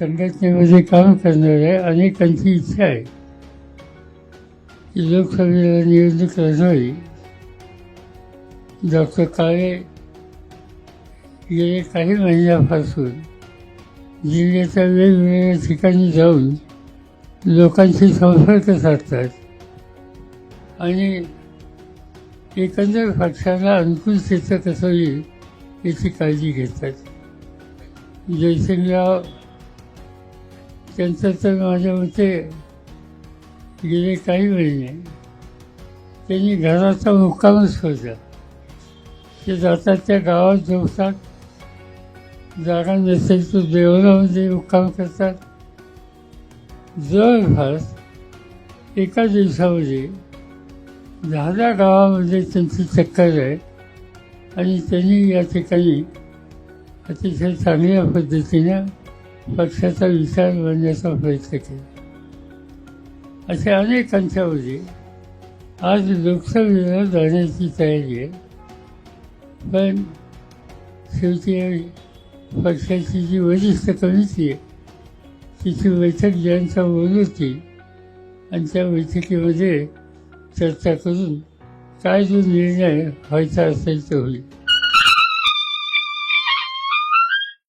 संघटनेमध्ये काम करणाऱ्या अनेकांची इच्छा आहे की लोकसभेला निवडणूक लढवावी. डॉक्टर काळे गेले काही महिन्यापासून. जिल्ह्याच्या वेगवेगळ्या ठिकाणी जाऊन लोकांशी संपर्क साधतात आणि एकंदर पक्षाला अनुकूल चित्र कसं येईल याची काळजी घेतात. जयसिंगराव त्यांचं तर माझ्या मते गेले काही महिने त्यांनी घराचा मुक्कामच होता ते जातात त्या गावात झोपतात. जागा नसेल तर देवळामध्ये मुक्काम करतात. जवळपास एका दिवसामध्ये दहा दहा गावामध्ये त्यांची चक्कर आहे आणि त्यांनी या ठिकाणी अतिशय चांगल्या पद्धतीनं पक्षाचा विचार मांडण्याचा प्रयत्न केला. अनेकांच्या अनेकांच्यामध्ये आज लोकसभेला जाण्याची तयारी आहे. पण शेवटी पक्षाची जी वरिष्ठ कमिटी आहे तिची बैठक ज्यांचा बोलवती आणि त्या बैठकीमध्ये चर्चा करून काय जो निर्णय व्हायचा असेल तो होईल.